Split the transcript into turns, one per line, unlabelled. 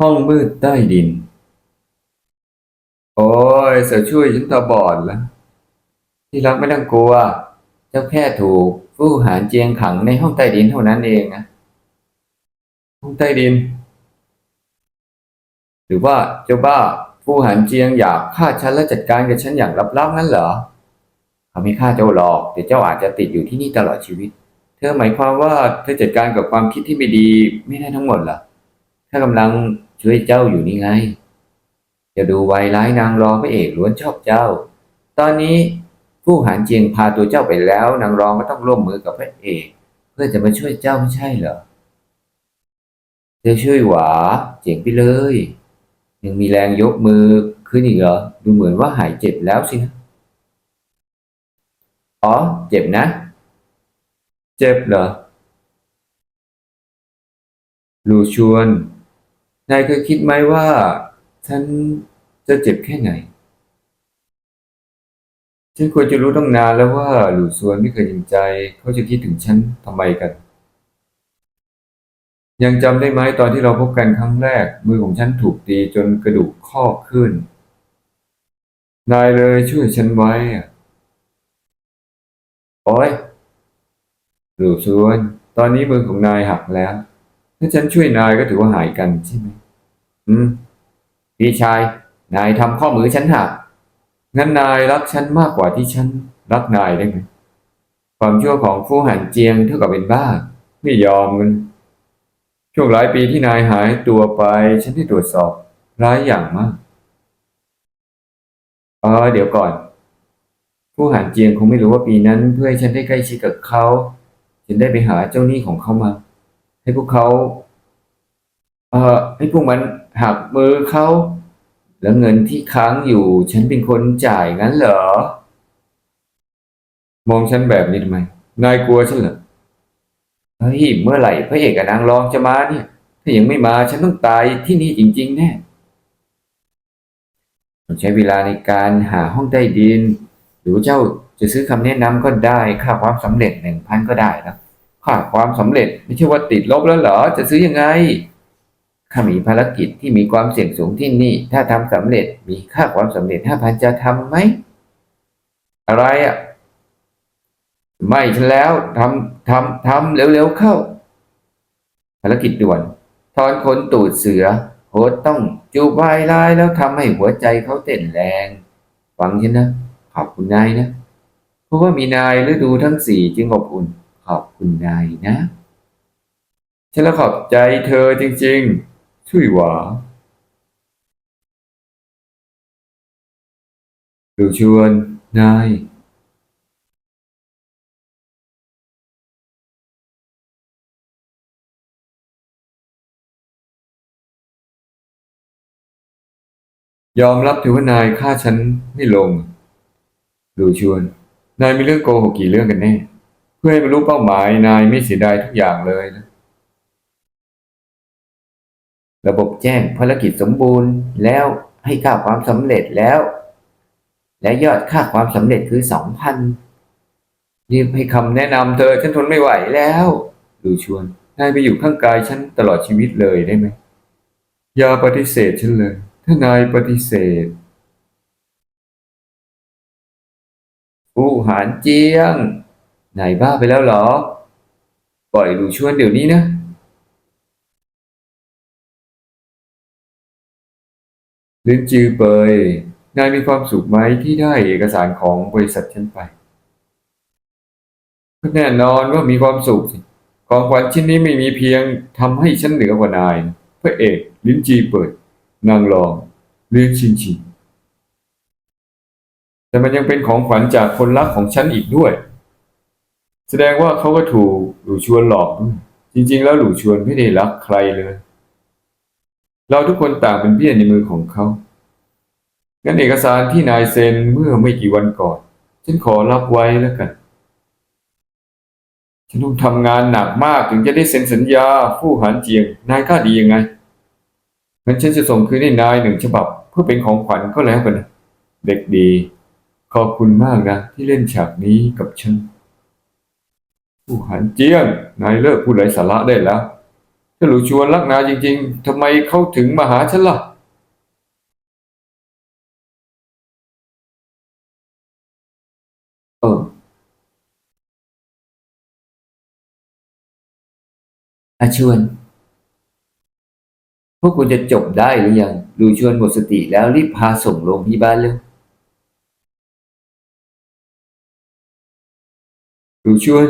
ห้องมืดใต้ดิน โอ้ยเสือช่วยฉันตาบอดแล้ว ที่รักไม่ต้องกลัว เจ้าแค่ถูกผู้หารเจียงขังในห้องใต้ดินเท่านั้นเองนะห้องใต้ดิน หรือว่าเจ้าบ้าผู้หารเจียงอยากฆ่าฉันและจัดการกับฉันอย่างลับๆนั่นเหรอเขาไม่ฆ่าเจ้าหรอก แต่เจ้าอาจจะติดอยู่ที่นี่ตลอดชีวิต เธอหมายความว่าเธอจัดการกับความคิดที่ไม่ดีไม่ได้ทั้งหมดเหรอถ้ากำลัง ช่วยเจ้าอยู่นี่ไง จะดูไวร้ายนางรองพระเอกล้วนชอบเจ้า ตอนนี้ผู้หารเจียงพาตัวเจ้าไปแล้ว นางรองก็ต้องร่วมมือกับพระเอก เพื่อจะมาช่วยเจ้าไม่ใช่เหรอเธอช่วยหวาเจ๋งไปเลย ยังมีแรงยกมือขึ้นอีกเหรอดูเหมือนว่าหายเจ็บแล้วสินะอ๋อเจ็บนะ เจ็บเหรอลูชวน นายเคยคิดไหมว่า ฉันจะเจ็บแค่ไหน ฉันควรจะรู้ตั้งนานแล้วว่าหลูชวนไม่เคยจริงใจ เขาจะคิดถึงฉันทำไมกัน ยังจำได้ไหมตอนที่เราพบกันครั้งแรก มือของฉันถูกตีจนกระดูกข้อขึ้น นายเลยช่วยฉันไว้อะโอ้ยหลูชวน ตอนนี้มือของนายหักแล้ว ถ้าฉันช่วยนายก็ถือว่าหายกันใช่ไหม อืม พี่ชาย นายทำข้อมือฉันหักงั้นนายรักฉันมากกว่าที่ฉันรักนายได้ไหมความชั่วของฟู่หันเจียงเท่ากับเป็นบ้า ไม่ยอมกันช่วงหลายปีที่นายหายตัวไป ฉันได้ตรวจสอบร้ายอย่างมากเออเดี๋ยวก่อน ผู้หารเจียงคงไม่รู้ว่าปีนั้น เพื่อให้ฉันได้ใกล้ชิดกับเขาฉันได้ไปหาเจ้าหนี้ของเขามา ให้พวกเขา เอ่อให้พวกมัน หักมือเขาแล้วเงินที่ค้างอยู่ ฉันเป็นคนจ่ายงั้นเหรอ มองฉันแบบนี้ทำไมนายกลัวฉันเหรอเฮ้ยเมื่อไหร่พระเอกกับนางรองจะมาเนี่ย ถ้ายังไม่มาฉันต้องตายที่นี่จริง ๆ แน่ใช้เวลาในการหาห้องใต้ดิน หรือเจ้าจะซื้อคำแนะนำก็ได้ค่าความสำเร็จหนึ่งพันก็ได้นะค่าความสำเร็จไม่ใช่ว่าติดลบแล้วเหรอ จะซื้อยังไง ข้ามีภารกิจที่มีความเสี่ยงสูงที่นี่ ถ้าทำสำเร็จมีค่าความสำเร็จห้าพันจะทำไหม อะไรอะ ไม่แล้วทำทำทำเร็วๆเข้า ภารกิจด่วน ถอนขนตูดเสือโหดต้องจูบใบลายแล้วทำให้หัวใจเขาเต้นแรง ฟังฉันนะ ขอบคุณนายนะ เพราะว่ามีนายฤดูทั้งสี่จึงอบอุ่น ขอบคุณนายนะฉันละขอบใจเธอจริง ๆ ช่วยหวาดูชวน นาย ยอมรับถือว่านายฆ่าฉันไม่ลง ดูชวน นายมีเรื่องโกหกกี่เรื่องกันแน่ เพื่อให้บรรลุเป้าหมายนายไม่เสียดายทุกอย่างเลยนะ ระบบแจ้งภารกิจสมบูรณ์แล้วให้ค่าความสำเร็จแล้ว และยอดค่าความสำเร็จคือสองพันรีบให้คำแนะนำเธอฉันทนไม่ไหวแล้วดูชวนนายไปอยู่ข้างกายฉันตลอดชีวิตเลยได้ไหมอย่าปฏิเสธฉันเลย ถ้านายปฏิเสธผู้หารเจียง นายบ้าไปแล้วเหรอ ปล่อยดูชวนเดี๋ยวนี้นะ ลินจือเปย นายมีความสุขไหมที่ได้เอกสารของบริษัทฉันไปแน่นอนว่ามีความสุขสิของขวัญชิ้นนี้ไม่มีเพียงทำให้ฉันเหนือกว่านาย พระเอกลินจีเปิด นางรองเลี้ยงชินชินแต่มันยังเป็นของขวัญจากคนรักของฉันอีกด้วย แสดงว่าเขาก็ถูกหลู่ชวนหลอก จริง ๆ แล้วหลู่ชวนไม่ได้รักใครเลย เราทุกคนต่างเป็นเบี้ยในมือของเขางั้นเอกสารที่นายเซ็นเมื่อไม่กี่วันก่อน ฉันขอรับไว้แล้วกัน ฉันต้องทำงานหนักมากถึงจะได้เซ็นสัญญาฟู่หันเจียง นายกล้าดียังไงงั้นฉันจะส่งคืนให้นายหนึ่งฉบับ เพื่อเป็นของขวัญก็แล้วกันนะเด็กดี ขอบคุณมากนะ ที่เล่นฉากนี้กับฉัน ผู้หันเจียง นายเลิกพูดไร้สาระได้แล้ว ถ้าหลูชวนรักนาจริง ๆทำไมเขาถึงมาหาฉันล่ะเอออาชวน พวกคุณจะจบได้หรือยังหลูชวนหมดสติแล้วรีบพาส่งโรงพยาบาลเร็วหลูชวน